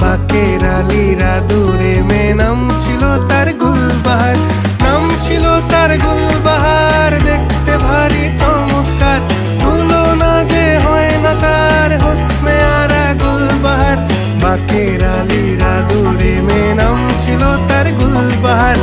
বাকের আলীরা দূরে মে, নাম ছিল তার গুলবাহার, নাম ছিল তার গুলবাহার, দেখতে ভারী চমৎকার, তুলনা যে হয় না তার, হোসনে আরা গুলবাহার। বাকের আলীরা দূরে মে, নাম ছিল তার গুলবাহার